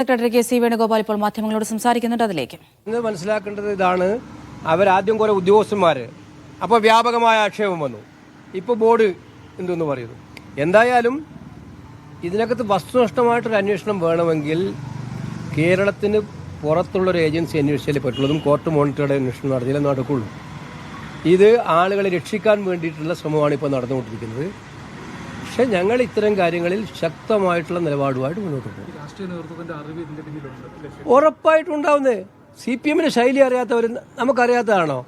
Secretary K C Venugopal ഇപ്പോൾ മാധ്യമങ്ങളോട് സംസാരിക്കുന്നുണ്ട്. അതിലേക്ക്. മനസ്സിലാക്കേണ്ടത് ഇതാണ്. അവരാദ്യം കുറെ ഉദ്യോഗസ്ഥന്മാർ അപ്പോൾ വ്യാപകമായ ആക്ഷേപം വന്നു. ഇപ്പോൾ ബോർഡ് എന്തെന്ന് പറയുന്നു? എന്തായാലും ഇതിനകത്ത് വസ്തുനിഷ്ഠമായിട്ടൊരു അന്വേഷണം വേണമെങ്കിൽ കേരളത്തിന് പുറത്തുള്ളൊരു ഏജൻസി അന്വേഷിച്ചാലേ പറ്റുള്ളതും കോർട്ട് മോണിറ്ററുടെ അന്വേഷണം നടത്തിയാലേ നടക്കുള്ളൂ. ഇത് ആളുകളെ രക്ഷിക്കാൻ വേണ്ടിയിട്ടുള്ള ശ്രമമാണ് ഇപ്പോൾ നടന്നുകൊണ്ടിരിക്കുന്നത്. പക്ഷെ ഞങ്ങൾ ഇത്തരം കാര്യങ്ങളിൽ ശക്തമായിട്ടുള്ള നിലപാടുമായിട്ട് മുന്നോട്ട് പോകും. ഉറപ്പായിട്ടുണ്ടാവുന്നത് സി പി എമ്മിന്റെ ശൈലി അറിയാത്തവർ നമുക്കറിയാത്തതാണോ?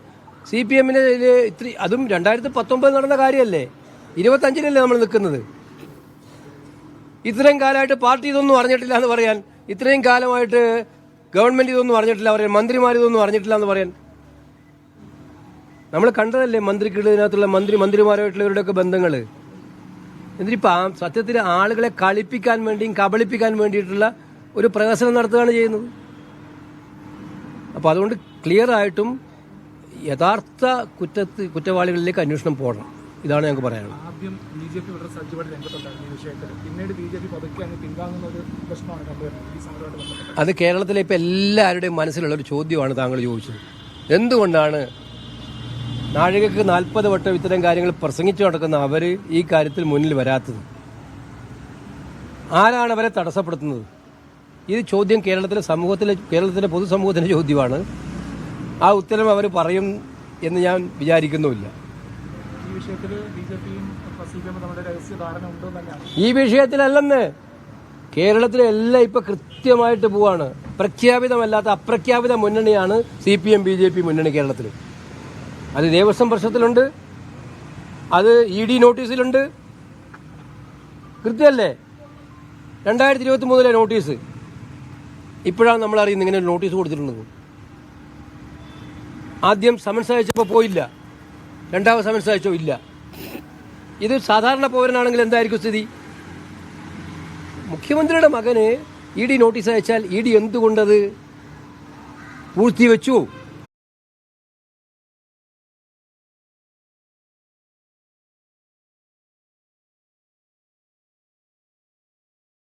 സി പി എമ്മിന് ഇത്തിരി അതും രണ്ടായിരത്തി പത്തൊമ്പത് നടന്ന കാര്യമല്ലേ? ഇരുപത്തഞ്ചിനല്ലേ നമ്മൾ നിൽക്കുന്നത്? ഇത്രയും കാലമായിട്ട് പാർട്ടി ഇതൊന്നും അറിഞ്ഞിട്ടില്ല എന്ന് പറയാൻ ഇത്രയും കാലമായിട്ട് ഗവൺമെന്റ് ഇതൊന്നും അറിഞ്ഞിട്ടില്ല പറയാൻ മന്ത്രിമാർ ഇതൊന്നും അറിഞ്ഞിട്ടില്ല എന്ന് പറയാൻ. നമ്മൾ കണ്ടതല്ലേ മന്ത്രിക്കുള്ള ഇതിനകത്തുള്ള മന്ത്രി മന്ത്രിമാരായിട്ടുള്ളവരുടെയൊക്കെ ബന്ധങ്ങൾ എന്നിട്ടിപ്പോൾ സത്യത്തിൽ ആളുകളെ കളിപ്പിക്കാൻ വേണ്ടിയും കബളിപ്പിക്കാൻ വേണ്ടിയിട്ടുള്ള ഒരു പ്രഹസനം നടത്തുകയാണ് ചെയ്യുന്നത്. അപ്പോൾ അതുകൊണ്ട് ക്ലിയർ ആയിട്ടും യഥാർത്ഥ കുറ്റത്ത് കുറ്റവാളികളിലേക്ക് അന്വേഷണം പോകണം. ഇതാണ് ഞങ്ങൾക്ക് പറയാനുള്ളത്. ആദ്യം ബി ജെ പി വളരെ സജ്ജമായിട്ട് രംഗത്തുണ്ടായിരുന്നു ഈ വിഷയത്തിൽ. പിന്നീട് ബി ജെ പി പതുക്കെ അങ്ങ് പിൻവാങ്ങുന്ന ഒരു പ്രശ്നമാണ് കണ്ടുവരുന്നത്. ഈ സമരമായിട്ട് ബന്ധപ്പെട്ട് അത് കേരളത്തിലെ ഇപ്പം എല്ലാവരുടെയും മനസ്സിലുള്ള ഒരു ചോദ്യമാണ് താങ്കൾ ചോദിച്ചത്. എന്തുകൊണ്ടാണ് നാഴികക്ക് നാൽപ്പത് വട്ടം ഇത്തരം കാര്യങ്ങൾ പ്രസംഗിച്ചു നടക്കുന്ന അവർ ഈ കാര്യത്തിൽ മുന്നിൽ വരാത്തത്. ആരാണ് അവരെ തടസ്സപ്പെടുത്തുന്നത്? ഇത് ചോദ്യം കേരളത്തിലെ സമൂഹത്തിലെ കേരളത്തിലെ പൊതുസമൂഹത്തിന്റെ ചോദ്യമാണ്. ആ ഉത്തരം അവർ പറയും എന്ന് ഞാൻ വിചാരിക്കുന്നുമില്ല. ഈ വിഷയത്തിലല്ലെന്ന്. കേരളത്തിലെ എല്ലാം ഇപ്പൊ കൃത്യമായിട്ട് പോവാണ്. പ്രഖ്യാപിതമല്ലാത്ത അപ്രഖ്യാപിത മുന്നണിയാണ് C P M B J P മുന്നണി കേരളത്തിൽ അത് ദേവസ്വം പ്രശ്നത്തിലുണ്ട്. അത് ഇ ഡി നോട്ടീസിലുണ്ട്. കൃത്യമല്ലേ? രണ്ടായിരത്തി ഇരുപത്തി മൂന്നിലെ നോട്ടീസ്. ഇപ്പോഴാണ് നമ്മൾ അറിയുന്നത് ഇങ്ങനെ ഒരു നോട്ടീസ് കൊടുത്തിട്ടുണ്ടെന്ന് ആദ്യം സമൻസ് അയച്ചപ്പോൾ പോയില്ല. രണ്ടാമത് സമൻസ് അയച്ചോ ഇല്ല. ഇത് സാധാരണ പൗരനാണെങ്കിൽ എന്തായിരിക്കും സ്ഥിതി? മുഖ്യമന്ത്രിയുടെ മകന് ഇ ഡി നോട്ടീസ് അയച്ചാൽ ഇ ഡി എന്തുകൊണ്ടത്? പൂഴ്ത്തി വെച്ചു